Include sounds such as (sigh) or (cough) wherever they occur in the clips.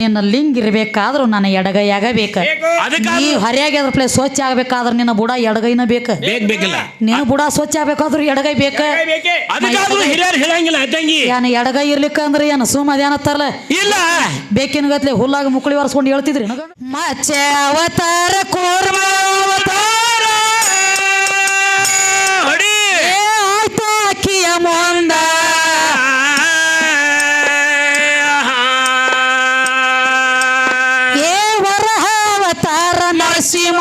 ನಿನ್ನ ಲಿಂಗ್ ಇರ್ಬೇಕಾದ್ರೂ ನನ್ನ ಎಡಗೈ ಆಗಬೇಕ ನೀವು ಹರಿಯಾಗಿ ಅದ್ರ ಪ್ಲೇ ಸ್ವಚ್ಛ ಆಗ್ಬೇಕಾದ್ರೆ ನಿನ್ನ ಬುಡ ಎಡಗೈನ ಬೇಕ. ನೀನು ಬೇಕಿಲ್ಲ. ನಿನ್ನ ಬುಡ ಸ್ವಚ್ಛ ಆಗ್ಬೇಕಾದ್ರೂ ಎಡಗೈ ಬೇಕು. ಏನ ಎಡಗೈ ಇರ್ಲಿಕ್ಕ ಅಂದ್ರೆ ಏನು ಸುಮ್ಮ ತರಲ ಇಲ್ಲ. ಬೇಕಿನ ಗತ್ಲೆ ಹುಲ್ಲಾಗ ಮುಕ್ಕಳಿ ಒರೆಸ್ಕೊಂಡು ಹೇಳ್ತಿದ್ರಿ. ಮಚ್ಚೆ ಅವತಾರ ಕೋರ್ಮ ಅವತಾರ. ನರಸಿಂಹ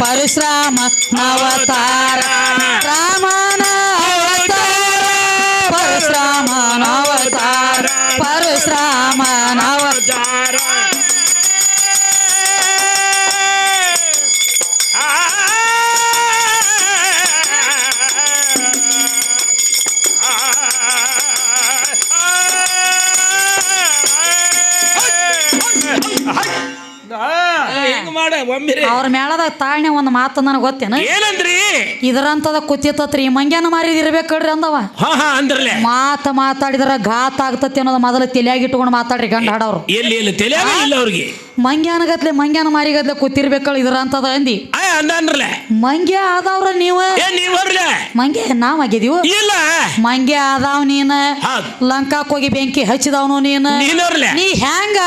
ಪರಶುರಾಮ ಅವತಾರ ರಾಮನ ಅವತಾರ ಪರಶುರಾಮ ಅವತಾರ ಪರಶುರಾಮನ ಒಮ್ಮಿರಿ. ಅವ್ರ ಮೇಳದಾಗ ತಾಳ್ನೆ ಒಂದು ಮಾತು ನನಗೆ ಗೊತ್ತೇನ? ಏನಂದ್ರಿ? ಇದರಂತದ ಕುತ್ತಿತ್ತತ್ರಿ ಮಂಗ್ಯಾನ ಮಾರಿದ ಇರ್ಬೇಕಡ್ರಿ ಅಂದವ. ಹಾ ಹಾ ಅಂದ್ರಲೆ. ಮಾತು ಮಾತಾಡಿದ್ರ ಘಾತ ಆಗ್ತತಿ ಅನ್ನೋದು ಮೊದಲು ತಲೆಯಾಗಿ ಇಟ್ಕೊಂಡು ಮಾತಾಡ್ರಿ ಗಂಡ ಹಾಡವ್ರು ಎಲ್ಲಿ ಎಲ್ಲಿ ಇಲ್ಲ ಅವ್ರಿಗೆ. ಮಂಗ್ಯಾನಗತ್ಲೆ ಮಂಗ್ಯಾನ ಮಾರಿಗತ್ಲೆ ಕೂತಿರ್ಬೇಕಳ ಇದ್ರ ಅಂತದ ಅಂದಿ. ಮಂಗ್ಯ ಆದವ್ರ ನೀವ? ಮಂಗ್ಯ ನಾವ್ ಆಗಿದೀವ ಇಲ್ಲ. ಮಂಗ್ಯ ಆದಾವ್ ನೀನ? ಲಂಕಾ ಲಂಕಾಕ್ ಹೋಗಿ ಬೆಂಕಿ ಹಚ್ಚಿದವನು ನೀನ? ನೀ ಹೆಂಗ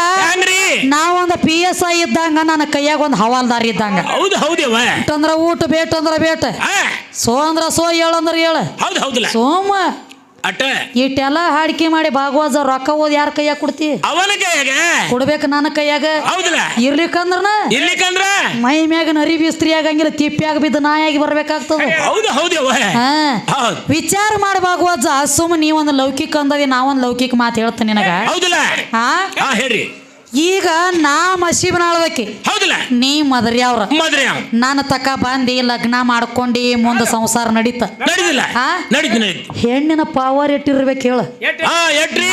ನಾವೊಂದ ಪಿ ಎಸ್ ಐ ಇದ್ದಂಗ ನನ್ನ ಕೈಯಾಗ ಒಂದ್ ಹವಾಲ್ದಾರ್ ಇದ್ದಂಗ. ಹೌದು ಹೌದೇವ ಅಂದ್ರ ಊಟ ಬೇಟ್ ಅಂದ್ರ ಬೇಟ. ಸೋ ಅಂದ್ರ ಸೋ ಏಳು ಅಂದ್ರ ಏಳು. ಹೌದ್ ಹೌದಲ್ಲ ಸೋಮ. ಅಟ್ಟ. ಇಟ್ಟೆಲ್ಲ ಹಾಡಿಕೆ ಮಾಡಿ ಭಾಗವಾಜ ರೊಕ್ಕ ಓದ್ ಯಾರ ಕೈಯಾಗ ಕೊಡ್ತಿ? ಅವನ ಕೈಯಾಗ? ಕೊಡ್ಬೇಕು ನನ್ನ ಕೈಯಾಗ? ಹೌದಲ್ಲ ಇರ್ಲಿಕ್ಕಂದ್ರನ? ಇರ್ಲಿಕ್ಕಂದ್ರ? ಮೈ ಮ್ಯಾಗ ನರಿ ಬಿಸ್ತ್ರಿ ಆಗಂಗಿಲ್ಲ ತಿಪ್ಪಿಯಾಗ ಬಿದ್ದು ನಾಯಾಗಿ ಬರ್ಬೇಕಾಗ್ತದ. ಹೌದು ಹೌದು ಹಾ. ವಿಚಾರ ಮಾಡಿ ಭಾಗವತ ಸುಮ್ಮ ನೀವೊಂದು ಲೌಕಿಕ ಅಂದದಿ ನಾವೊಂದು ಲೌಕಿಕ ಮಾತು ಹೇಳ್ತೇನೆ ನಿನಗ. ಹೌದಿಲ್ಲ ಹಾ ಹಾ ಹೇಳ್ರಿ. ಈಗ ನಾ ಮಸೀಬನಾಳ್ದಕ್ಕೆ. ಹೌದಲ್ಲ? ನೀ ಮದ್ರಿ ಅವ್ರ. ಮದ್ರಿ ನಾನು ತಕ ಬಂದಿ ಲಗ್ನ ಮಾಡ್ಕೊಂಡಿ ಮುಂದೆ ಸಂಸಾರ ನಡೀತ. ನಡೀದಿಲ್ಲ. ಹಾ? ನಡೀತಿ ನಡೀತಿ ಹೆಣ್ಣಿನ ಪಾವರ್ ಎಟ್ಟಿರ್ಬೇಕು ಹೇಳ. ಹಾ ಎಟ್ರಿ?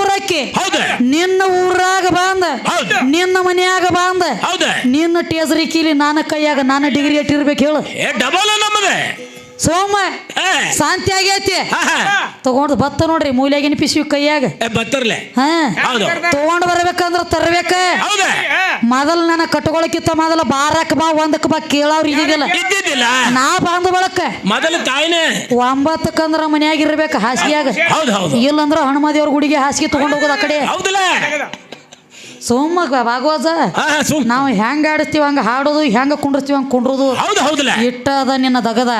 ಊರಕ್ಕೆ. ಹೌದ. ನಿನ್ನ ಊರಾಗ ಬಂದ. ಹೌದ್. ನಿನ್ನ ಮನ್ಯಾಗ ಬಂದ. ಹೌದ. ನಿನ್ನ ಟೇಸರಿ ಕೀಲಿ ನನ್ನ ಕೈಯಾಗ ನಾನು ಡಿಗ್ರಿ ಎಟ್ಟಿರ್ಬೇಕು ಹೇಳು. ಏ ಡಬಲ್ ನಮ್ಮದ ಸೋಮ ಶಾಂತಿ ಆಗೈತಿ. ತಗೊಂಡು ಬತ್ತ ನೋಡ್ರಿ ಮೂಲ್ಯಾಗಿನ ಪಿಸಿ ಕೈಯಾಗ. ಬತ್ತರ್ಲೆ. ತಗೊಂಡ್ ಬರ್ಬೇಕಂದ್ರ ತರ್ಬೇಕ. ಮೊದಲ್ ನನ್ನ ಕಟ್ಕೊಳಕಿತ್ತ ಮೊದಲ ಬಾರಕ್ ಬಾ ಒಂದಕ್ ಬಾ ಕೇಳವ್ರ ಇದ್ದಿದ್ದಿಲ್ಲ. ನಾ ಬಂದ ಬಳಕ. ಮೊದಲ ತಾಯಿನೇ. ಒಂಬತ್ತಕ್ಕಂದ್ರ ಮನ್ಯಾಗ ಇರ್ಬೇಕು ಹಾಸಿಗೆಯಾಗ. ಇಲ್ಲಂದ್ರ ಹನುಮದೇವ್ರ ಗುಡಿಗೆ ಹಾಸಿಗೆ ತಗೊಂಡ್ ಹೋಗೋದು ಆ ಕಡೆ. ಹೌದಲ್ಲ ಸೋಮ ಭಾಗವತ. ನಾವು ಹೆಂಗ ಆಡಿಸ್ತೀವಿ ಹಂಗ ಹಾಡೋದು ಹೆಂಗ ಕುಂಡಿರ್ತೀವಿ ಹಂಗ ಕುಂಡ್ರೋದು. ಇಟ್ಟದ ನಿನ್ನ ದಗದ.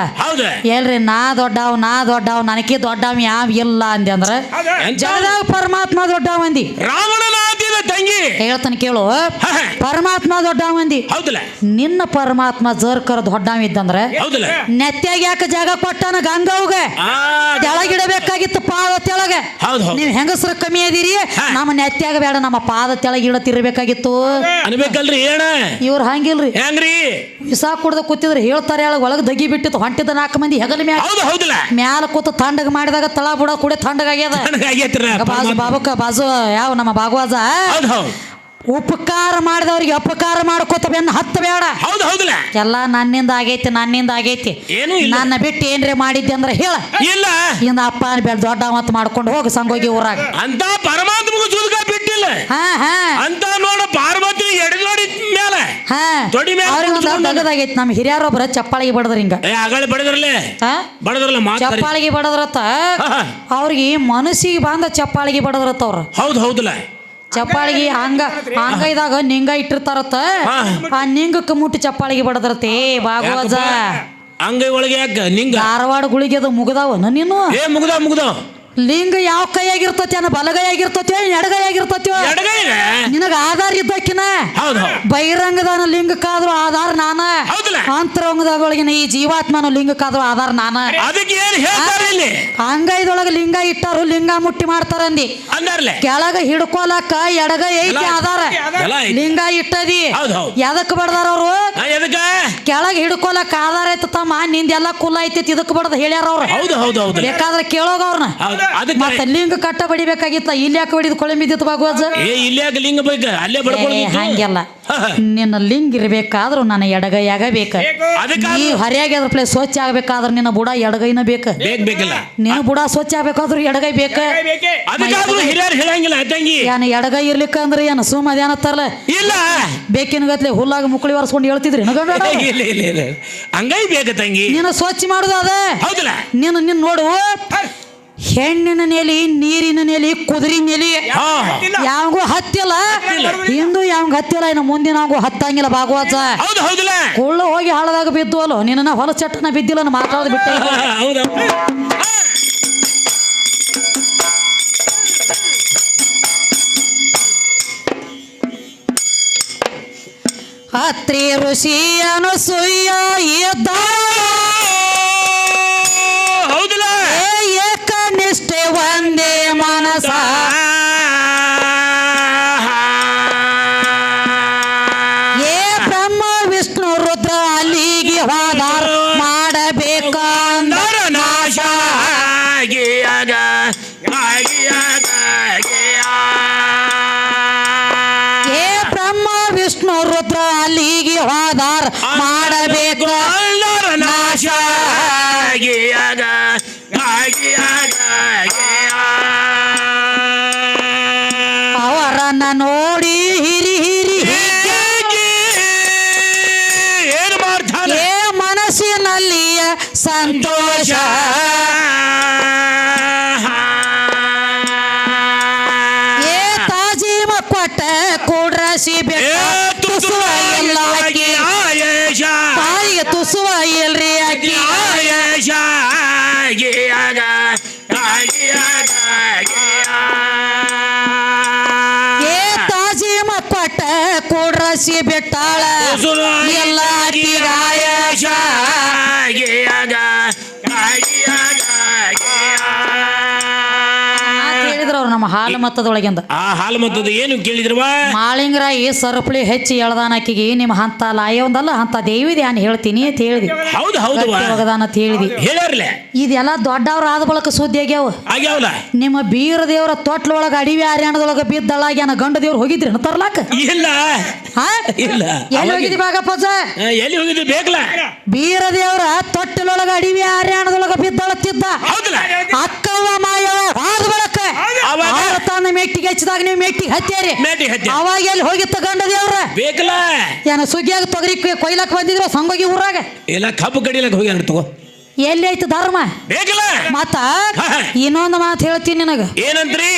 ಎಲ್ರಿ ನಾ ದೊಡ್ಡವ್ ನಾ ದೊಡ್ಡವ್ ನನಗೆ ದೊಡ್ಡವ್ ಯಾವ ಇಲ್ಲ ಅಂದೆ ಅಂದ್ರ? ಜಗದಾಗ ಪರಮಾತ್ಮ ದೊಡ್ಡವ ಅಂದಿ. ತಂಗಿ. ಹೇಳ್ತಾನೆ ಕೇಳು. ಪರಮಾತ್ಮ ದೊಡ್ಡವ ಅಂದಿ. ನಿನ್ನ ಪರಮಾತ್ಮ ಜರ್ಕರ ದೊಡ್ಡವ ಇದ್ದಂದ್ರೆ ನೆತ್ತಾಗ ನೆತ್ಯಾಗ ಯಾಕೆ ಜಾಗ ಕೊಟ್ಟಾನ ಗಂಗವ್ಗ? ಆ ತೆಳಗಿಡಬೇಕಾಗಿತ್ತು ಪಾದ ತೆಳಗ. ನೀವ್ ಹೆಂಗಸ್ರ ಕಮ್ಮಿ ಅದೀರಿ. ನಮ್ಮ ನೆತ್ಯಾಗ ಬೇಡ ನಮ್ಮ ಪಾದ ತೆಳಗ ಇಡತಿರ್ಬೇಕಾಗಿತ್ತು ಅನ್ಬೇಕಲ್ರಿ ಏನ? ಇವ್ರು ಹಂಗಿಲ್ರಿ. ಹೆಂಗ್ರಿ? ವಿಸಾ ಕುಡ್ದ ಕೂತಿದ್ರೆ ಹೇಳ್ತಾರೆ ಹೇಳ ಒಳಗೆ ದಗಿ ಬಿಟ್ಟಿತ್ತು ಹೊಂಟಿದ ನಾಲ್ಕು ಮಂದಿ ಹೆಗಲ ಮ್ಯಾಲ. ಹೌದು ಹೌದಲ್ಲ. ಮ್ಯಾಲ ಕೂತು ತಣ್ಣಗ ಮಾಡಿದಾಗ ತಳ ಬುಡ ಕೂಡ ತಣ್ಣಗಾಗ್ಯದ ಆಗ್ಯದ. ಬಾಜು ಬಾಬುಕ ಬಾಜು ಯಾವ ನಮ್ಮ ಭಾಗವಾಜ ಉಪಕಾರ ಮಾಡಿದವ್ರಿಗೆ ಅಪಕಾರ ಮಾಡ್ಕೋತ ಬೆನ್ನ ಹತ್ತ ಬೇಡ ಹೌದು ಹೌದಲ್ಲ. ಎಲ್ಲ ನನ್ನಿಂದ ಆಗೈತಿ ನನ್ನಿಂದ ಆಗೈತಿ. ಏನು ಇಲ್ಲ. ನನ್ನ ಬಿಟ್ಟು ಏನ್ರಿ ಮಾಡಿದ್ದೆ ಅಂದ್ರೆ ಹೇಳ. ಇಲ್ಲ. ಇಂದ ಅಪ್ಪ ಬೇಡ ದೊಡ್ಡ ಮತ್ ಮಾಡ್ಕೊಂಡು ಹೋಗಿ ಸಂಗೋಗಿ ಊರಾಗ. ಅಂತ ಪರಮಾತ್ಮಗೂ ಸುಲ್ಕ ಬಿಟ್ಟಿಲ್ಲ. ಹಾ ಹಾ. ಅಂತ ನೋಡ ಪಾರ್ವತಿ ಎಡಗಡಿ ಮೇಲೆ ಹಾ. ತೊಡಿ ಮೇಲೆ ಅವ್ರಿಗೆ ಒಂದು ಕುಂದ್ರಸ್ಕೊಂಡು ದಗದಾಗೈತಿ ನಮ್ಮ ಹಿರಿಯರೊಬ್ಬರ ಚಪ್ಪಾಳಿಗೆ ಬಡದ್ರ ಹಿಂಗ. ಏ ಆಗಳ ಬಡದ್ರಲ್ಲೇ? ಹಾ? ಬಡದ್ರಲ್ಲ ಮಾತಾಡಿ ಚಪ್ಪಾಳಿಗೆ ಬಡದ್ರತ್ತ? ಹಾ. ಅವ್ರಿಗೆ ಮನಸ್ಸಿಗೆ ಬಂದ ಚಪ್ಪಾಳಿಗೆ ಬಡದ್ರತ್ತ ಅವ್ರ. ಹೌದು ಹೌದಲ್ಲ. ಚಪ್ಪಾಳಿಗೆ ಹಂಗ ಹಂಗ ಇದಾಗ ನಿಂಗ ಇಟ್ಟಿರ್ತಾರತ್ತ? ಆ ನಿಂಗಕ್ಕೆ ಮುಟ್ಟಿ ಚಪ್ಪಾಳಿಗೆ ಬಡದ್ರತೆ ಭಾಗವಜ ಅಂಗೈ ಒಳಗೆ ಯಾಕ ನಿಂಗ? ಧಾರವಾಡ ಗುಳಿಗೆ ಅದು ಮುಗದಾವ ನೀನು? ಏ ಮುಗ್ದ ಮುಗ್ದ ಲಿಂಗ ಯಾವ ಕೈಯಾಗಿರ್ತತಿ ಅನ್ನ ಬಲಗೈಯಾಗಿರ್ತತಿ ಎಡಗೈಯಾಗಿರ್ತತಿ ನಿನಗ ಆಧಾರ ಇದ್ದಕ್ಕಿನ ಹಾ ಹೌದು ಹೌದು. ಬಹಿರಂಗದಾನ ಲಿಂಗಕ್ಕಾದ್ರೂ ಆಧಾರ ನಾನ? ಅಂತರಂಗದೊಳಗಿನ ಈ ಜೀವಾತ್ಮನ ಲಿಂಗಕ್ಕಾದ್ರೂ ಆಧಾರ ನಾನ? ಅದಕ್ಕೆ ಏನ್ ಹೇಳ್ತಾರೆ ಇಲ್ಲಿ? ಅಂಗೈದೊಳಗ ಲಿಂಗ ಇಟ್ಟಾರು ಲಿಂಗ ಮುಟ್ಟಿ ಮಾಡ್ತಾರಂದಿ ಅಂದಾರ್ಲೆ? ಕೆಳಗ ಹಿಡ್ಕೊಲಕ್ಕ ಎಡಗೈ ಐತಿ ಆಧಾರ. ಲಿಂಗ ಇಟ್ಟದಿ. ಹೌದ್ ಹೌದ್. ಎದಕ್ ಬಡ್ದಾರ ಅವ್ರು? ಕೆಳಗ ಹಿಡ್ಕೊಲಕ್ಕ ಆಧಾರ ಐತ ತಮ್ಮ ನಿಂದೆಲ್ಲ ಕುಲ್ಲ ಐತಿ ಇದಕ್ ಬಡ್ದ ಹೇಳ್ಯಾರ ಅವ್ರು. ಹೌದು ಹೌದು ಹೌದು. ಬೇಕಾದ್ರೆ ಕೇಳೋಗ ಅವ್ರನ್ನ ಅದಕ್ಕೆ ಮತ್ತೆ ಲಿಂಗ ಕಟ್ಟ ಬಡಿಬೇಕಾಗಿತ್ತ? ಇಲ್ಲಿ ಯಾಕೆ ಬಡಿದು ಕೊಳೆ ಬಿದ್ದಿತ್ತು ಬಾಗುವಜ ಏ ಇಲ್ಲಿ ಯಾಕೆ ಲಿಂಗ ಬೇಕ? ಅಲ್ಲೇ ಬಡ್ಕೊಳ್ಳಿ ಹಂಗೆಲ್ಲ. ನಿನ್ನ ಲಿಂಗ್ ಇರ್ಬೇಕಾದ್ರೂ ನನ್ನ ಎಡಗೈಯಾಗ ಬೇಕ. ಈ ನೀ ಹರಿಯಾಗಿ ಅದ್ರ ಪ್ಲೇ ಸ್ವಚ್ಛ ಆಗ್ಬೇಕಾದ್ರೆ ನಿನ್ನ ಬುಡ ಎಡಗೈನ ಬೇಕ. ಬೇಕ್ ಬೇಕಿಲ್ಲ. ನಿನ್ನ ಬುಡ ಸ್ವಚ್ಛ ಆಗ್ಬೇಕಾದ್ರೂ ಎಡಗೈ ಬೇಕ. ಅದಕ್ಕಾದ್ರೂ ಹಿರಿಯರು ಹೇಳಂಗಿಲ್ಲ ತಂಗಿ ಏನ ಎಡಗೈ ಇರ್ಲಿಕ್ಕ ಅಂದ್ರೆ ಏನ ಸುಮ್ಮ ಅದೇನತ್ತಾರಲ್ಲ ಇಲ್ಲ. ಬೇಕಿನ ಗತ್ಲೆ ಹುಲ್ಲಾಗ ಮುಕ್ಕಳಿ ಒರೆಸ್ಕೊಂಡು ಹೇಳ್ತಿದ್ರಿ. ನಗಂಡ ಇಲ್ಲ ಇಲ್ಲ ಇಲ್ಲ. ಹಂಗೈ ಬೇಕ ತಂಗಿ. ನೀನು ಸ್ವಚ್ಛ ಮಾಡುದು ಅದ. ಹೌದಲ್ಲ? ನೀನು ನಿನ್ನ ನೋಡು. ಹೆಣ್ಣಿನ ನೆಲೆ ನೀರಿನ ನೆಲೆ ಕುದುರೆ ನೆಲೆ. ಯಾವಾಗೂ ಹತ್ತಿಲ್ಲ. ಹಿಂದೂ ಯಾವಾಗ ಹತ್ತಿಲ್ಲ ಇನ್ನು ಮುಂದಿನ ಹತ್ತಂಗಿಲ್ಲ ಭಾಗವತ. ಕುಳ್ಳು ಹೋಗಿ ಹಾಳದಾಗ ಬಿದ್ದು ಅಲ್ಲೋ ನಿನ್ನ ಹೊಲ ಚಟ್ಟನ ಬಿದ್ದಿಲ್ಲ ಮಾತಾಡೋದು ಬಿಟ್ಟ. ಅತ್ರಿ ಋಷಿಯನು ಸುಯ್ಯ ಇದ್ದ ಒಂದೇ ಮನಸ. ಏ ಬ್ರಹ್ಮ ವಿಷ್ಣು ರುದ್ರ ಅಲ್ಲಿಗೆ ಹೋದಾರ ಮಾಡಬೇಕಂದ ನರ ನಾಶ ಆಗಿಯಾಗ ಏ ಬ್ರಹ್ಮ ವಿಷ್ಣು ರುದ್ರ ಅಲ್ಲಿಗೆ ಹೋದಾರ ಮಾಡಬೇಕು ತುಸುವ ಇಲ್ಲ ಆಕಿ ತಾಯಿಗೆ ತುಸುವ ಇಲ್ರಿ ಆಕಿ ಏ ತಾಜೀಮ ಕೊಟ್ಟ ಕೂಡ್ರಸಿ ಬಿಟ್ಟಾಳ ಎಲ್ಲ ಆಕಿಗಾಯ ಹೇಳಿದ್ರು ನಮ್ಮ ಹಾಲು ಮತ್ತದೊಳಗಿಂದ. ಆ ಹಾಲು ಮತ್ತದ ಏನು ಕೇಳಿದ್ರವ ಮಾಳಿಂಗರಾಯಿ ಸರಪಳಿ ಹೆಚ್ಚಿ ಎಳ್ದಾನ ಆಕಿಗೆ ನಿಮ್ಮ ಹಂತ ಲಾಯವೊಂದಲ್ಲ ಅಂತ ದೇವಿ ಧ್ಯಾನ ಹೇಳ್ತೀನಿ ಅಂತ ಹೇಳಿದಿ. ಹೌದು ಹೌದು ಅಂತ ಹೇಳಿದಿ. ಇದೆಲ್ಲ ದೊಡ್ಡವ್ರ ಆದ ಬಳಕ ಸುದ್ದಿ ಆಗ್ಯಾವ. ಆಗ್ಯಾವಲ್ಲ? ನಿಮ್ಮ ಬೀರ ದೇವರ ತೊಟ್ಲೊಳಗ ಅಡಿವಿ ಹರ್ಯಾಣದೊಳಗ ಬಿದ್ದಳಾಗ್ಯಾನ ಗಂಡ ದೇವ್ರು ಹೋಗಿದ್ರಿ ತರ್ಲಾಕ? ಇಲ್ಲ. ಎಲ್ಲಿ ಬಾಗಪ್ಪಜ ಎಲ್ಲಿ ಬೇಕಲ್ಲ ಬೀರ ದೇವರ ತೊಟ್ಟಲೊಳಗ ಅಡಿವಿ ಹರ್ಯಾಣದೊಳಗ ಬಿದ್ದಳತ್ತಿದ್ದ ಹೌದಲ್ಲ? ಅಕ್ಕವ ಮಾಯವ ಆದ ಬಳಕ ಅವಾಗ? ಅವ್ರ ತನ್ನ ಮೆಟ್ಟಿಗೆ ಹಚ್ಚಿದಾಗ ನೀವು ಮೆಟ್ಟಿಗೆ ಹತ್ಯಾರಿ ಮೇಟಿ ಹತ್ತಿ ಅವಾಗ ಎಲ್ಲಿ ಹೋಗಿ ಗಂಡ ದೇವ್ರ ಬೇಕಲ್ಲ. ಏನ ಸುಗ್ಗಿಯಾಗ ತೊಗರಿ ಕೊಯ್- ಕೊಯ್ಲಕ್ ಬಂದಿದ್ರು ಸಂಗೋಗಿ ಊರಾಗ? ಇಲ್ಲ ಕಬ್ಬು ಕಡಿಲಕ್ ಹೋಗ್ಯಾನ ತಗೋ. ಎಲ್ಲಿ ಐತಿ ಧರ್ಮ? ಬೇಕಲ್ಲ. ಮತ್ತ ಹಾ. ಇನ್ನೊಂದು ಮಾತು ಹೇಳ್ತೀನಿ ನಿನಗ. ಏನಂತ್ರಿ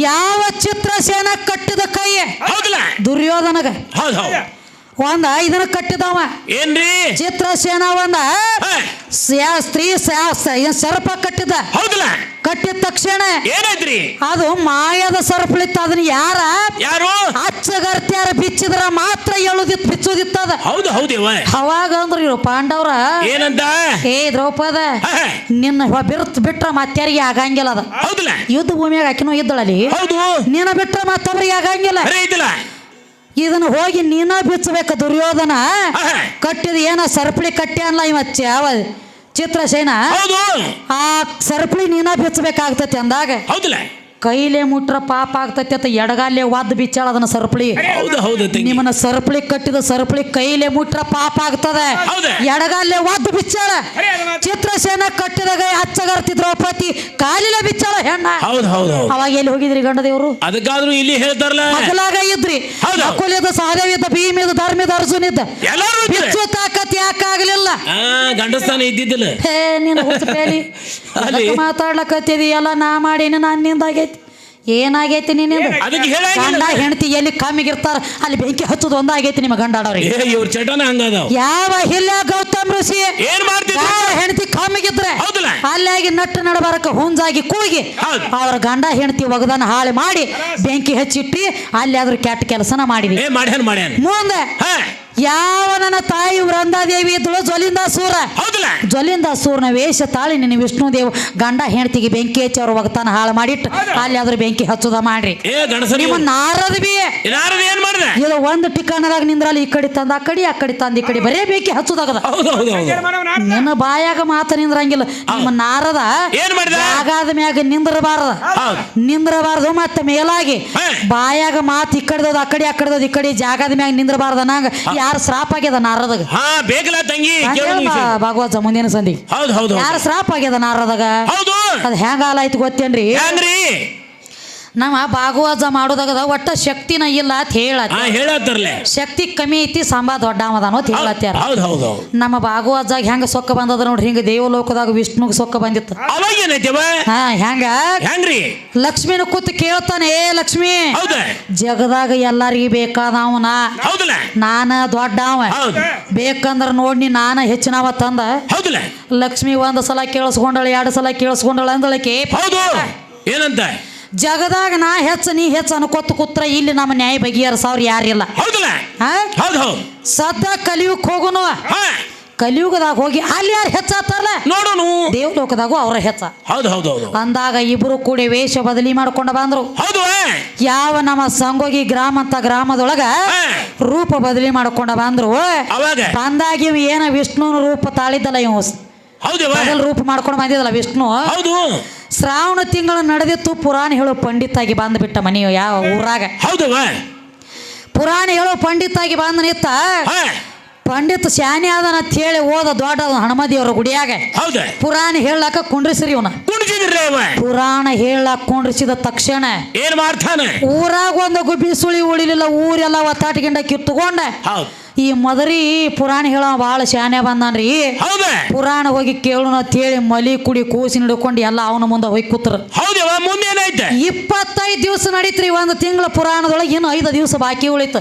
ಯಾವ ಚಿತ್ರಸೇನ ಕಟ್ಟಿದ ಕೈ ಹೌದಲ್ಲ. ದುರ್ಯೋಧನಗ. ಹೌದು ಹೌದು. ಒಂದ ಇದನ್ನ ಕಟ್ಟಿದವ. ಏನ್ರಿ? ಚಿತ್ರಸೇನ ಒಂದ. ಸ್ಯಾ- ಸ್ತ್ರೀ ಸರ್ಪ ಕಟ್ಟಿದ ಹೌದಲ್ಲ? ಕಟ್ಟಿದ ತಕ್ಷಣ ಏನಾಯ್ತ್ರಿ? ಅದು ಮಾಯದ ಸರ್ಪಳಿತ್ತ. ಅದನ್ನ ಯಾರ? ಯಾರು? ಅಚ್ಚಗರ್ತ್ಯಾರ ಬಿಚ್ಚಿದ್ರ ಮಾತ್ರ ಹೇಳುದಿತ್ತು ಬಿಚ್ಚುದಿತ್ತ ಅದ. ಹೌದು ಹೌದೇವ ಅವಾಗ ಅಂದ್ರು ಇವ್ರು ಪಾಂಡವ್ರ ಏನಂತ? ಏ ದ್ರೌಪದ ನಿನ್ನ ಬಿರ್ತ್ ಬಿಟ್ರ ಮತ್ತಾರಿಗೆ ಆಗಂಗಿಲ್ಲ ಅದ. ಹೌದಲ್ಲ? ಯುದ್ಧ ಭೂಮಿಯಾಗ ಆಕಿನೂ ಇದ್ದಳಲ್ಲಿ. ಹೌದು. ನೀನ ಬಿಟ್ರ ಮತ್ತೊಬ್ರಿಗೆ ಆಗಂಗಿಲ್ಲ. ಇದನ್ನ ಹೋಗಿ ನೀನ ಬಿಚ್ಚಬೇಕು ದುರ್ಯೋಧನ. ಕಟ್ಟಿದ ಏನ ಸರ್ಪಳಿ ಕಟ್ಟಿ ಅನ್ಲ ಇವ ಯಾವ ಚಿತ್ರಸೇನ? ಆ ಸರ್ಪಳಿ ನೀನ ಬಿಚ್ಚಬೇಕಾಗ್ತತಿ ಅಂದಾಗ ಹೌದಲ್ಲ ಕೈಲೇ ಮುಟ್ರ ಪಾಪ ಆಗ್ತೈತಿ ಅಂತ ಎಡಗಾಲೆ ವಾದ್ ಬಿಚ್ಚಾಳ ಅದನ್ನ ಸರಪಳಿ. ಹೌದು ಹೌದು ತಂಗಿ. ನಿಮ್ಮನ್ನ ಸರಪಳಿ ಕಟ್ಟಿದ ಸರಪಳಿ ಕೈಲೆ ಮುಟ್ರ ಪಾಪ ಆಗ್ತದೆ. ಹೌದು. ಎಡಗಾಲೆ ವಾದ್ ಬಿಚ್ಚಾಳ. ಚಿತ್ರಸೇನ ಕಟ್ಟಿದಾಗ ಹಚ್ಚಗರ್ತಿ ದ್ರೌಪದಿ ಕಾಲಿಲೆ ಬಿಚ್ಚಾಳ ಹೆಣ್ಣ. ಹೌದು ಹೌದು ಹೌದು. ಅವಾಗ ಎಲ್ಲಿ ಹೋಗಿದ್ರಿ ಗಂಡ ದೇವರು ಅದಕ್ಕಾದ್ರೂ ಇಲ್ಲಿ ಹೇಳ್ತಾರಲ್ಲ. ಮಗಲಾಗ ಇದ್ರಿ. ಹೌದು. ಅಕುಲಿದ ಸಹದೇವಿದ್ದ ಭೀಮಿದ ಧರ್ಮಿದ ಅರ್ಜುನ ಇದ್ದ ಎಲ್ಲರೂ. ಬಿಚ್ಚು ತಾಕತ್ ಯಾಕಾಗ್ಲಿಲ್ಲ ಆ ಗಂಡಸ್ಥಾನ ಇದ್ದಿದ್ದಿಲ್ಲ. ಹೇ ನೀನು ಹುಚ್ಚಪೇಲಿ ಅಲ್ಲಿ? ಮಾತಾಡ್ಲಕತ್ತಿದಿ ಎಲ್ಲ ನಾ ಮಾಡೀನಿ ನಾನು ಆಗೈತಿ ಏನಾಗೈತಿ ನೀನಿಂದ ಅದಕ್ಕೆ ಹೇಳಂಗಿಲ್ಲ. ಗಂಡ ಹೆಂಡತಿ ಎಲ್ಲಿ ಕಮ್ಮಿಗಿರ್ತಾರ ಅಲ್ಲಿ ಬೆಂಕಿ ಹಚ್ಚೋದು ಒಂದಾಗೈತಿ ನಿಮ್ಮ ಗಂಡಾಡವ್ರಿಗೆ ಏ ಇವ್ರ ಚಟನ ಹಂಗದಾವ್ ಯಾವ ಹಿಲ್ಲ ಗೌತಮ್ ಋಷಿ ಏನ್ ಮಾಡ್ತಿದ್ರು ಗಂಡ ಹೆಂಡತಿ ಕಮ್ಮಿಗಿದ್ರೆ ಹೌದಲ್ಲ? ಅಲ್ಲಾಗಿ ನಟ್ಟು ನಡಬಾರಕ ಹುಂಜಾಗಿ ಕೂಗಿ ಹೌದು. ಅವ್ರ ಗಂಡ ಹೆಂಡತಿ ಒಗದನ್ನ ಹಾಳು ಮಾಡಿ ಬೆಂಕಿ ಹಚ್ಚಿಟ್ಟಿ ಅಲ್ಲಿ ಆದ್ರೂ ಕೆಟ್ಟ ಕೆಲಸನ ಮಾಡಿದಿ. ಏ ಮಾಡ್ಯಾನ ಮಾಡ್ಯಾನ. ಮುಂದೆ ಹಾ. ಯಾವ ನನ್ನ ತಾಯಿ ವೃಂದಾದೇವಿ ಇದ್ದಳು? ಜ್ವಲಿಂದ ಸೂರ. ಹೌದಲ್ಲ. ಜ್ವಲಿಂದ ಸೂರ್ನ ವೇಷ ತಾಳಿ ನಿನ್ನ ವಿಷ್ಣುದೇವ್ ಗಂಡ ಹೆಂಡತಿಗೆ ಬೆಂಕಿ ಹಚ್ಚಿ ಅವ್ರ ಒಗತಾನ ಹಾಳು ಮಾಡಿಟ್ಟು ಅಲ್ಲಿ ಆದ್ರೂ ಬೆಂಕಿ ಹಚ್ಚುದ ಮಾಡ್ರಿ. ನಿಮ್ಮ ನಾರದ ಬಿ ಇದು ಒಂದು ಟಿಕಾಣದಾಗ ನಿಂದ್ರಲ್ಲಿ ಈ ಕಡೆ ತಂದ ಆ ಕಡೆ ಆ ಕಡೆ ತಂದ ಈ ಕಡೆ ಬರೇ ಬೆಂಕಿ ಹಚ್ಚುದಾಗದ. ಹೌದು ಹೌದು ಹೌದು. ನಿನ್ನ ಬಾಯಾಗ ಮಾತ ನಿಂದ್ರಂಗಿಲ್ಲ. ನಿಮ್ಮ ನಾರದ ಆಗಾದ ಮ್ಯಾಗ ನಿಂದ್ರಬಾರದ. ನಿಂದ್ರಬಾರದು ನಿಂದ್ರಬಾರ್ದು ಮತ್ತೆ ಮೇಲಾಗಿ ಬಾಯಾಗ ಮಾತು ಈ ಕಡೆದ ಆ ಕಡೆ ಆ ಕಡೆದ ಈ ಕಡೆ ಜಾಗದ ಮ್ಯಾಗ ನಿಂದ್ರಬಾರ್ದ ನಂಗ ಯಾರು ಶ್ರಾಪ್ ಆಗ್ಯದ ನಾರದಾಗ? ಹಾ ಬೇಗಲ ತಂಗಿ ಕೇಳು. ಭಾಗವತ ಮುಂದಿನ ಸಂದಿ ಹೌದು ಹೌದು ಯಾರು ಶ್ರಾಪ್ ಆಗ್ಯದ ನಾರದಾಗ? ಹೌದು. ಅದ್ ಹೆಂಗ ಆಲಾಯ್ತು ಗೊತ್ತೇನ್ರಿ? ಹೆಂಗ್ರಿ? ನಮ್ಮ ಭಾಗವತ ಮಾಡೋದಾಗ ಒಟ್ಟ ಶಕ್ತಿನ ಇಲ್ಲ ಅಂತ ಹೇಳತ್ ಹಾ ಹೇಳತ್ತರ್ಲೆ. ಶಕ್ತಿ ಕಮ್ಮಿ ಐತಿ ಸಾಂಬಾ ದೊಡ್ಡ ಅಂತ ಹೇಳತ್ತಾರ ಹೌದು ಹೌದು ಹೌದು. ನಮ್ಮ ಭಾಗವಾಜಾಗ ಹೆಂಗ ಸೊಕ್ಕ ಬಂದದ ನೋಡ್ರಿ ಹಿಂಗ ದೇವಲೋಕದಾಗ ವಿಷ್ಣುಗ್ ಸೊಕ್ಕ ಬಂದಿತ್ತು. ಅವಾಗ ಏನೈತವ? ಹಾ ಹೆಂಗ? ಹೆಂಗ್ರಿ? ಲಕ್ಷ್ಮಿನ ಕೂತ್ ಕೇಳ್ತಾನೆ ಏ ಲಕ್ಷ್ಮಿ ಜಗದಾಗ ಎಲ್ಲಾರಿಗೂ ಬೇಕಾದವನ. ನಾ ನಾನ ದೊಡ್ಡವ ಬೇಕಂದ್ರ ನೋಡ್ನಿ ನಾನ ಹೆಚ್ಚಿನವ ತಂದ. ಲಕ್ಷ್ಮಿ ಒಂದ್ ಸಲ ಕೇಳಿಸ್ಕೊಂಡಳ ಎರಡು ಸಲ ಕೇಳಿಸ್ಕೊಂಡಳ ಅಂದಳಕ್ಕೆ ಹೌದು. ಏನಂತ? ಜಗದಾಗ ನಾ ಹೆಚ್ಚ ನೀ ಹೆಚ್ಚ ಅನ್ಕೋತ ಕೂತ್ರ ಇಲ್ಲಿ ನಮ್ಮ ನ್ಯಾಯ ಬಗೆಹರಿಸವ್ರ ಯಾರಿಲ್ಲ ಸದ್ದ ಕಲಿಯುಗ್ ಹೋಗುನು. ಕಲಿಯುಗದಾಗ ಹೋಗಿ ಅಲ್ಲಿ ಯಾರು ಹೆಚ್ಚಾತಾರಲ್ಲ ನೋಡೋನು. ದೇವಲೋಕದಾಗೂ ಅವರ ಹೆಚ್ಚ. ಹೌದು ಹೌದು ಹೌದು ಅಂದಾಗ ಇಬ್ರು ಕೂಡಿ ವೇಷ ಬದಲಿ ಮಾಡ್ಕೊಂಡು ಬಂದ್ರು. ಹೌದು ಯಾವ ನಮ್ಮ ಸಂಗೋಗಿ ಗ್ರಾಮ ಅಂತ ಗ್ರಾಮದೊಳಗ ರೂಪ ಬದಲಿ ಮಾಡ್ಕೊಂಡು ಬಂದ್ರು. ಬಂದಾಗ ಇವ್ ಏನ ವಿಷ್ಣುನ ರೂಪ ತಾಳಿದ್ದಲ್ಲ ಇವ್. ರೂಪ ಮಾಡ್ಕೊಂಡು ಬಂದಿದ್ದಲ್ಲ ವಿಷ್ಣು. ಹೌದು. ಶ್ರಾವಣ ತಿಂಗಳು ನಡೆದಿತ್ತು ಪುರಾಣ ಹೇಳೋ ಪಂಡಿತಾಗಿ ಬಂದ್ಬಿಟ್ಟ ಮನೆಯು ಯಾವ ಊರಾಗ? ಹೌದವ ಪುರಾಣ ಹೇಳೋ ಪಂಡಿತಾಗಿ ಬಂದ ನಿತ್ತ ಪಂಡಿತ್ ಶಾನೆ ಅದನ್ನ ಅಂತ ಹೇಳಿ ಓದ ದೊಡ್ಡ ಹನುಮದಿಯವರ ಗುಡಿಯಾಗ. ಹೌದ. ಪುರಾಣ ಹೇಳಾಕ ಕುಂಡ್ರಿಸ್ರಿ ಇವನ. ಪುರಾಣ ಹೇಳಾಕ ಕುಂಡ್ರಿಸಿದ ತಕ್ಷಣ ಏನ್ ಮಾಡ್ತಾನೆ? ಊರಾಗ ಒಂದು ಗುಬ್ಬಿ ಸುಳಿ ಉಳಿಲಿಲ್ಲ ಊರೆಲ್ಲ ಒತ್ತಾಟಗಿಂಡ ಕಿತ್ತುಕೊಂಡ. ಈ ಮದರಿ ಪುರಾಣ ಹೇಳೋ ಬಹಳ ಶಾನೆ ಬಂದಾನ್ರಿ. ಹೌದ. ಪುರಾಣ ಹೋಗಿ ಕೇಳೋಣ ಅಂತ ಹೇಳಿ ಮಲಿ ಕುಡಿ ಕೂಸಿನ ಹಿಡ್ಕೊಂಡು ಎಲ್ಲ ಅವನ ಮುಂದೆ ಹೋಗಿ ಕೂತ್ರ. ಇಪ್ಪತ್ತೈದು ದಿವಸ ನಡೀತ್ರಿ ಒಂದು ತಿಂಗಳ ಪುರಾಣದೊಳಗೆ ಇನ್ನು ಐದು ದಿವಸ ಬಾಕಿ ಉಳಿತು.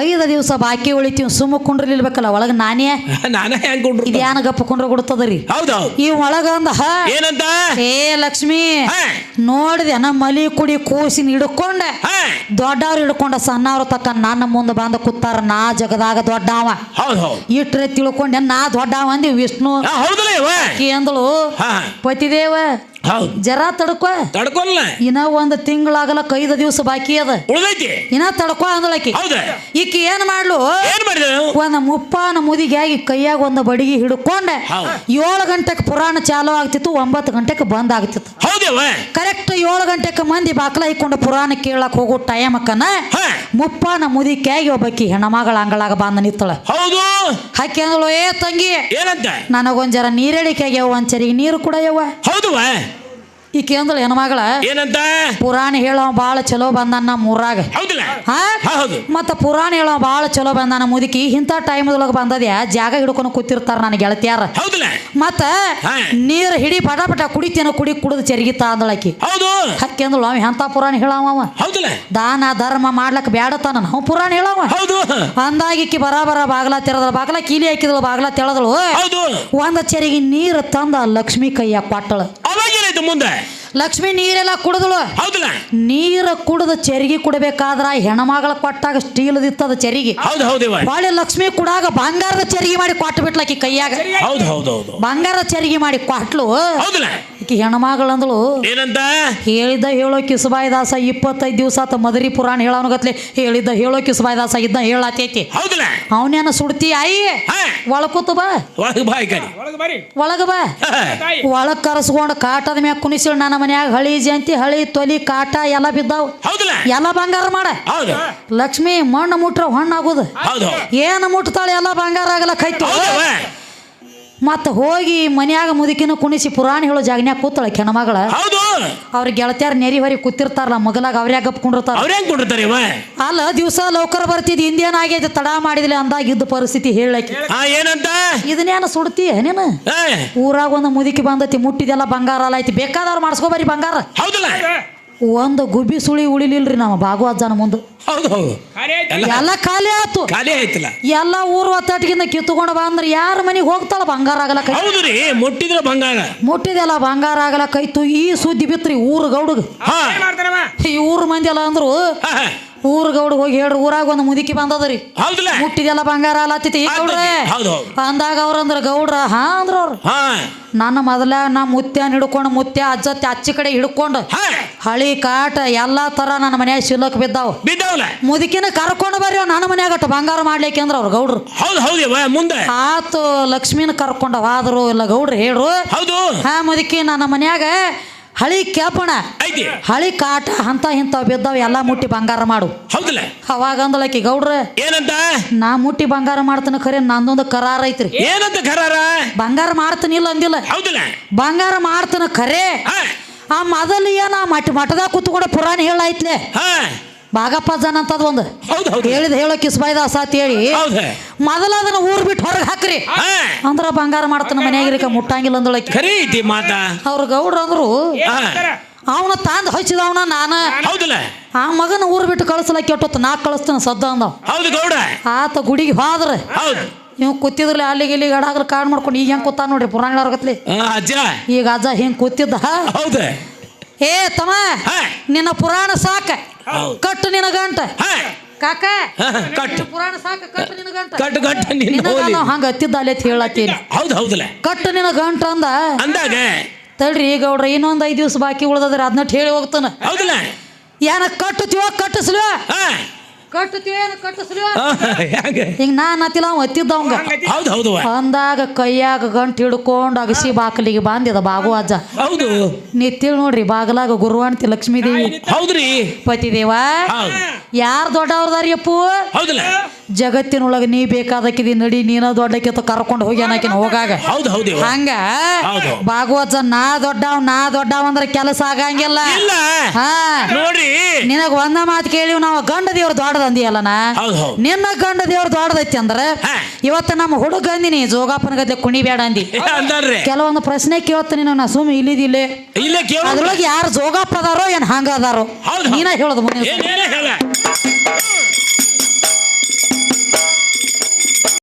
ಐದು ದಿವಸ ಬಾಕಿ ಉಳಿತೀವಿ ಸುಮ್ಮ ಕುಂಡ್ರಿಲ್ಬೇಕಲ್ಲ ಒಳಗೆ ನಾನೇ? (laughs) ನಾನೇ ಹೆಂಗ್ ಕೊಂಡ್ರು ಇದ್ಯಾನ ಗಪ್ಪ ಕುಂಡ್ರ ಕೊಡ್ತದ್ರಿ ಹೌದು ಈ ಒಳಗ ಅಂದ ಹ? ಏನಂತ? ಏ ಲಕ್ಷ್ಮಿ ಹಾ. ನೋಡಿದೆ ನಮ್ಮ ಮಲಿ ಕುಡಿ ಕೂಸಿನ ಹಿಡ್ಕೊಂಡೆ. ಹಾ. ದೊಡ್ಡವ್ರು ಹಿಡ್ಕೊಂಡ ಸಣ್ಣವ್ರ ತಕ್ಕ ನನ್ನ ಮುಂದೆ ಬಂದ ಕೂತಾರ ನಾ ಜಗದಾಗ ದೊಡ್ಡವ. ಹೌದು ಹೌದು. ಇಟ್ರೆ ತಿಳ್ಕೊಂಡೆ ನಾ ದೊಡ್ಡವ ಅಂದಿ ವಿಷ್ಣು. ಹಾ, ಹೌದಲ್ಲ ಇವ ಆಕಿ ಅಂದಳು ಹಾ. ಪತಿದೇವ ಹೌದು. ಜರ ತಡ್ಕೊ. ತಡ್ಕೊಲ್ಲ. ಇನ್ನ ಒಂದು ತಿಂಗಳಾಗಲ್ಲ ಕೈದ ದಿವಸ ಬಾಕಿ ಅದ. ಉಳ್ದೈತಿ. ಇನ್ನ ತಡ್ಕೊ ಅಂದಳಕಿ ಹೌದ. ಈಕಿ ಏನ್ ಮಾಡ್ಲು? ಏನ್ ಒಂದು ಮುಪ್ಪಾನ ಮುದಿಗಾಗಿ ಕೈಯಾಗ ಒಂದ್ ಬಡಿಗೆ ಹಿಡ್ಕೊಂಡೆ. ಏಳು ಗಂಟೆಗೆ ಪುರಾಣ ಚಾಲು ಆಗ್ತಿತ್ತು ಒಂಬತ್ತು ಗಂಟೆಗೆ ಬಂದ್ ಆಗ್ತಿತ್ತು. ಹೌದವ? ಕರೆಕ್ಟ್ ಏಳು ಗಂಟೆಗೆ ಮಂದಿ ಬಾಕ್ಲ ಇಕ್ಕೊಂಡು ಪುರಾಣ ಕೇಳಕ್ ಹೋಗೋ ಟೈಮ್ ಅಕ್ಕನ ಮುಪ್ಪಾನ ಮುದಿಕಾಗಿ ಒಬ್ಬಕಿ ಹೆಣ್ಮಗಳ ಅಂಗಳಾಗ ಬಂದ ನಿತ್ತಳ ಹೌದು. ಹಾಕಿ ಅಂದಳು ಏ ತಂಗಿ ಏನಂತ? ನನಗೊಂದ್ ಜರ ನೀರಡಿಕೆಗೆ ಒಂದ್ ಚರಿಗೆ ನೀರು ಕೂಡ ಯವ್ವ ಹೌದವ ಈಕೆ ಅಂದಳು ಹೆಣ್ಮಗಳ ಏನಂತ? ಪುರಾಣ ಹೇಳೋ ಬಾಳ ಚಲೋ ಬಂದಾನ ನಮ್ಮ ಊರಾಗ. ಹಾ? ಹಾ, ಹೌದು. ಮತ್ತ ಪುರಾಣ ಹೇಳೋ ಬಾಳ ಚಲೋ ಬಂದಾನ ಮುದುಕಿ. ಇಂಥ ಟೈಮ್ದೊಳಗೆ ಬಂದದ್ಯಾ ಜಾಗ ಹಿಡ್ಕೊಂಡು ಕೂತಿರ್ತಾರ ನನ್ನ ಗೆಳತಿಯಾರ. ಹೌದಿಲ್ಲ? ಮತ್ತ. ನೀರು ಹಿಡಿ ಪಟ ಪಟ ಕುಡಿತೇನ ಕುಡಿ ಕುಡಿದು ಚರಿಗಿತ್ತ ಅಂದಳಕಿ ಹೌದು. ಹಕ್ಕಿ ಅಂದಳು ಅವ ಎಂತ ಪುರಾಣ ಹೇಳವ ಹೌದಿಲ್ಲ. ದಾನ ಧರ್ಮ ಮಾಡ್ಲಕ್ ಬ್ಯಾಡತಾನ ನಾವು ಪುರಾಣ ಹೇಳವ ಹೌದು. ಅಂದಾಗಿಕ್ಕಿ ಬರಾಬರ ಬಾಗ್ಲ ತೆರದ ಬಾಗ್ಲ ಕೀಲಿ ಹಾಕಿದಳು ಬಾಗ್ಲ ತೆಳದಳು. ಹೌದು. ಒಂದ ಚೆರಿಗೆ ನೀರು ತಂದ ಲಕ್ಷ್ಮಿ ಕೈಯ ಕೊಟ್ಟಳು. ಅವಾಗ ಏನಾಯ್ತು ಮುಂದೆ? ಲಕ್ಷ್ಮಿ ನೀರೆಲ್ಲ ಕುಡಿದಳು. ಹೌದಲ್ಲ? ನೀರ ಕುಡಿದ ಚೆರಿಗೆ ಕುಡಬೇಕಾದ್ರ ಹೆಣಮಗಳ ಕೊಟ್ಟಾಗ ಸ್ಟೀಲ್ದಿತ್ತದ ಚೆರಿಗೆ. ಹೌದು ಹೌದು ಬಾಳೆ ಲಕ್ಷ್ಮಿ ಕುಡಾಗ ಬಂಗಾರದ ಚೆರಿಗೆ ಮಾಡಿ ಕೊಟ್ಟು ಬಿಟ್ಲಕ್ಕಿ ಕೈಯಾಗ. ಹೌದು ಹೌದು ಹೌದು. ಬಂಗಾರದ ಚೆರಿಗೆ ಮಾಡಿ ಕೊಟ್ಲು. ಹೌದಿಲ್ಲ? ಈಕಿ ಹೆಣ್ಮಗಳಂದಳು ಏನಂತ? ಹೇಳಿದ್ದ ಹೇಳೋ ಕಿಸುಬಾಯಿ ದಾಸ ಇಪ್ಪತ್ತೈದು ದಿವಸ ಆತ ಮದರಿ ಪುರಾಣ ಹೇಳೋನಗತ್ಲೆ ಹೇಳಿದ್ದ ಹೇಳೋ ಕಿಸುಬಾಯಿ ದಾಸ ಇದ್ದ ಹೇಳತೈತಿ ಹೌದಿಲ್ಲ? ಅವನೇನ ಸುಡ್ತಿ ಆಯಿ ಒಳಕುತ್ತ ಒಳಕೂತು ಬಾ. ಒಳಗೆ ಬಾಯ್ ಕರಿ ಒಳಗ ಬಾ. ಒಳಗ್ ಕರೆಸ್ಕೊಂಡು ಕಾಟದ ಮ್ಯಾಗ ಕುಣಿಸಿಳು ನನ್ನ ಮನ್ಯಾಗ ಹಳಿ ಜಂತಿ ಹಳಿ ತೊಲಿ ಕಾಟ ಎಲ್ಲ ಬಿದ್ದಾವ್. ಎಲ್ಲ ಬಂಗಾರ ಮಾಡ. ಹೌದು. ಲಕ್ಷ್ಮಿ ಮಣ್ಣು ಮುಟ್ರ ಹಣ್ಣಾಗುದು. ಹೌದು. ಏನು ಮುಟ್ತಾಳೆ ಎಲ್ಲ ಬಂಗಾರ ಆಗಲ್ಲ ಹೌದವ? ಮತ್ತ ಹೋಗಿ ಮನ್ಯಾಗ ಮುದುಕಿನ ಕುಣಿಸಿ ಪುರಾಣ ಹೇಳೋ ಜಾಗನ್ಯಾಗ ಕೂತಳ ಹೆಣ್ಮಗಳ ಹೌದು. ಅವ್ರ ಗೆಳತಿಯಾರ ನೆರಿ ಹೊರಿ ಕೂತಿರ್ತಾರಲ್ಲ ಮಗಲಾಗ ಅವ್ರ್ಯಾಗ ಗಪ್ಕೊಂಡಿರ್ತಾರ ಅವ್ರ ಹೆಂಗ್ ಕೊಂಡಿರ್ತಾರೆ ಇವ? ಅಲ್ಲ ದಿವಸ ಲೌಕರ ಬರ್ತಿದ್ ಹಿಂದೇನಾಗೈತೆ ತಡ ಮಾಡಿದಿಲ್ಲ ಅಂದಾಗ ಇದ್ದ ಪರಿಸ್ಥಿತಿ ಹೇಳಕ್ಕೆ. ಹಾ ಏನಂತ? ಇದನ್ನೇನ ಸುಡ್ತಿ ನೀನು ಹಾ ಊರಾಗ ಒಂದು ಮುದುಕಿ ಬಂದತಿ ಮುಟ್ಟಿದೆಲ್ಲ ಬಂಗಾರ ಅಲ್ಲ ಐತಿ ಬೇಕಾದವ್ರು ಮಾಡಿಸ್ಕೊ ಬರ್ರಿ ಬಂಗಾರ. ಹೌದಿಲ್ಲ? ಒಂದು ಗುಬ್ಬಿ ಸುಳಿ ಉಳಿಲಿಲ್ರಿ ನಮ್ಮ ಭಾಗವಜ್ಜನ ಮುಂದೆ. ಹೌದು ಹೌದು. ಎಲ್ಲ ಎಲ್ಲ ಖಾಲಿ ಆಯ್ತು. ಖಾಲಿ ಆಯ್ತಲ್ಲ? ಎಲ್ಲ ಊರು ಒತ್ತಟ್ಟಿಗಿಂದ ಕಿತ್ತುಕೊಂಡು ಬಂದ್ರೆ ಯಾರ ಮನೆಗೆ ಹೋಗ್ತಾಳ ಬಂಗಾರ ಆಗಲ ಕೈ? ಹೌದು ರೀ ಮುಟ್ಟಿದ್ರೆ ಬಂಗಾರ. ಮುಟ್ಟಿದೆಲ್ಲ ಬಂಗಾರ ಆಗಲ ಕೈತು ಈ ಸುದ್ದಿ ಬಿತ್ರಿ ಊರು ಗೌಡಗ. ಹಾ. ಈ ಊರು ಮಂದಿ ಎಲ್ಲ ಅಂದ್ರು. ಊರು ಗೌಡಗ್ ಹೋಗಿ ಹೇಳ್ರಿ ಊರಾಗ ಒಂದು ಮುದುಕಿ ಬಂದದ್ರಿ. ಹೌದಲ್ಲ ಮುಟ್ಟಿದೆಲ್ಲ ಬಂಗಾರ ಅಲ್ಲತ್ತಿತಿ ಈ ಗೌಡ್ರೆ. ಅಂದಾಗ ಅವ್ರಂದ್ರ ಗೌಡ್ರ ಹಾ ಅಂದ್ರ ಅವ್ರು. ನನ್ನ ಮೊದಲ ನಾ ಮುತ್ಯಾನ ಹಿಡ್ಕೊಂಡು ಮುತ್ಯ ಅಜ್ಜತ್ತೆ ಅಚ್ಚಿ ಕಡೆ ಹಿಡ್ಕೊಂಡು ಹಳಿ ಕಾಟ ಎಲ್ಲಾ ತರ ನನ್ನ ಮನ್ಯಾಗ ಶಿಲಕ್ ಬಿದ್ದಾವ. ಮುದುಕಿನ ಕರ್ಕೊಂಡು ಬರ್ರಿ ನನ್ನ ಮನ್ಯಾಗ ಬಂಗಾರ ಮಾಡ್ಲಿಕ್ಕೆ ಅಂದ್ರ ಅವ್ರ ಗೌಡ್ರು. ಮುಂದೆ. ಆತು ಲಕ್ಷ್ಮಿನ ಕರ್ಕೊಂಡ ಹೋದ್ರು ಇಲ್ಲ ಗೌಡ್ರು ಹೇಳ್ರು. ಹಾ ಮುದುಕಿ ನನ್ನ ಮನ್ಯಾಗ ಹಳಿ ಕೇಪಣ ಐತಿ. ಹಳಿ ಕಾಟ ಅಂತ ಇಂಥವ್ ಬಿದ್ದಾವ ಎಲ್ಲ ಮುಟ್ಟಿ ಬಂಗಾರ ಮಾಡು. ಹೌದಲ್ಲ? ಅವಾಗ ಅಂದಳಕಿ ಗೌಡ್ರ ಏನಂತ? ನಾ ಮುಟ್ಟಿ ಬಂಗಾರ ಮಾಡ್ತೇನೆ ಖರೆ ನಂದೊಂದು ಕರಾರ ಐತ್ರಿ. ಏನಂತ ಕರಾರ? ಬಂಗಾರ ಮಾಡ್ತೇನೆ ಇಲ್ಲ ಅಂದಿಲ್ಲ. ಹೌದಲ್ಲ? ಬಂಗಾರ ಮಾಡ್ತೇನೆ ಖರೆ. ಆ ಮೊದಲು ಏನ ಮಠ ಮಠದಾಗ ಕೂತ್ಕೊಂಡ ಪುರಾಣ ಹೇಳೈತ್ಲೆ ಬಾಗಪ್ಪ ಜನ ಅಂತದ್ ಒಂದು. ಹೌದು ಹೌದು. ಹೇಳಿದ ಹೇಳೋ ಕಿಸ್ಬಾಯ್ದಾಸ ಅಂತ ಹೇಳಿ ಹೌದು. ಮೊದಲ ಅದನ್ನ ಊರ್ ಬಿಟ್ಟು ಹೊರಗೆ ಹಾಕ್ರಿ. ಅಂದ್ರ ಬಂಗಾರ ಮಾಡ್ತಾನ ಮನ್ಯಾಗಿರಿಕ ಮುಟ್ಟಂಗಿಲ್ಲ ಅಂದ್ರೆ ಖರೀ ಐತಿ ಮಾತಾ. ಅವ್ರ ಗೌಡ್ರ ಅಂದ್ರು ಅವನ ತಾಂದ್ ಹಚ್ಚಿದವನ ನಾನ. ಹೌದಲ್ಲ. ಆ ಮಗನ ಊರ್ ಬಿಟ್ಟು ಕಳಿಸಲ ಕೆಟ್ಟೊತ್ತು ನಾ ಕಳಿಸ್ತಾನ ಸದ್ದ ಅಂದ. ಹೌದು ಗೌಡ. ಆತ ಗುಡಿಗೆ ಹೋದ್ರ. ಹೌದು. ನೀವು ಕೂತಿದ್ರಲ್ಲ ಅಲ್ಲಿಗೆ ಇಲ್ಲಿ ಅಡಾಗ್ರ ಕಾಡ್ ಮಾಡ್ಕೊಂಡು ಈಗ ಹೆಂಗ್ ಕೂತಾನ ನೋಡ್ರಿ ಪುರಾಣ ಈಗ ಅಜ್ಜ ಹಿಂಗ್ ಕೂತಿದ್ದ. ಹೌದು. ಏ ತಮ್ಮ ನಿನ್ನ ಪುರಾಣ ಸಾಕ. ಕಟ್ಟು ನಿನ್ನ ಗಂಟ ಕಾಕ ಕಟ್ಟು. ಪುರಾಣ ಸಾಕ ಕಟ್ಟು ನಿನ್ನ ಗಂಟ ಕಟ್ಟು ಕಟ್ಟು ನಿನ್ನ ಹಂಗ ಹತ್ತಿದ್ದ ಅಲ್ಲಿ ಹೇಳತ್ತೀನಿ. ಹೌದು ಹೌದಲ್ಲ ಕಟ್ಟು ನಿನ್ನ ಗಂಟ ಅಂದ. ಅಂದಾಗ. ತಡ್ರಿ ಗೌಡ್ರ ಇನ್ನೊಂದ್ ಐದ್ ದಿವ್ಸ ಬಾಕಿ ಉಳ್ದದ್ರಿ ಅದನ್ನ ಹೇಳಿ ಹೋಗ್ತಾನ. ಹೌದಲ್ಲ ಏನ ಕಟ್ಟುತ್ತೀವ ಕಟ್ಟಿಸ್ಲಿವ. ಕಟ್ಟಿಸ್ಲಿವ ಹಾ, ಹೆಂಗೆ? ಹಿಂಗ ನಾನ್ ಹತ್ತಿಲ್ಲ ಅವ ಹತ್ತಿದ್ದ ಹೌದು ಹೌದು. ಅವ್ವ. ಅಂದಾಗ ಕೈಯಾಗ ಗಂಟು ಹಿಡ್ಕೊಂಡು ಅಗಸಿ ಬಾಕಲಿಗೆ ಬಂದಿದ ಬಾಗು ಅಜ್ಜ. ಹೌದು. ನಿತ್ತಿಳ್ ನೋಡ್ರಿ ಬಾಗಲಾಗ ಗುರುವಾಣ್ತಿ ಲಕ್ಷ್ಮೀದೇವಿ. ಹೌದ್ರಿ. ಪತಿದೇವ ಹೌದು. ಯಾರು ದೊಡ್ಡವ್ರದಾರಿ ಅಪ್ಪು ಹೌದಲ್ಲ. ಜಗತ್ತಿನೊಳಗೆ ನೀ ಬೇಕಾದಕ್ಕಿದಿ ನಡಿ ನೀನ ದೊಡ್ಡಕ್ಕೆ ಕರ್ಕೊಂಡು ಹೋಗಿ ಅನ್ನಕಿನ ಹೋಗಾಗ. ಹೌದು ಹೌದು. ಹಂಗ. ಭಾಗವತ ನಾ ದೊಡ್ಡವ್ ನಾ ದೊಡ್ಡವ್ ಅಂದ್ರೆ ಕೆಲಸ ಆಗಂಗಿಲ್ಲ. ಹಾ. ನೋಡ್ರಿ. ನಿನಗ ಒಂದ ಮಾತು ಕೇಳಿವ್ ನಾವು ಗಂಡ ದೇವ್ರ ದೊಡ್ಡದ ಅಂದಿಯಲ್ಲ ಹೌದು ಹೌದು. ನಿನ್ನ ಗಂಡ ದೇವ್ರ ದೊಡ್ಡದೈತಿ ಅಂದ್ರ ಇವತ್ತ ನಮ್ಮ ಹುಡುಗ ಅಂದಿನಿ ಜೋಗಾಪನ ಗದ್ದೆ ಕುಣಿಬೇಡ ಅಂದಿ. ಕೆಲವೊಂದು ಪ್ರಶ್ನೆ ಕೇಳ್ತೀನಿ ನಾ ಸುಮ್ ಇಲ್ಲಿದಿಲ್ಲ. ಅದ್ರೊಳಗೆ ಯಾರು ಜೋಗಪ್ಪ ಅದಾರೋ ಏನ್ ಹಂಗ ಅದಾರೋ ಹೌದು, ಹೌದು. ನೀನ ಹೇಳೋದು ಮುಂದೆ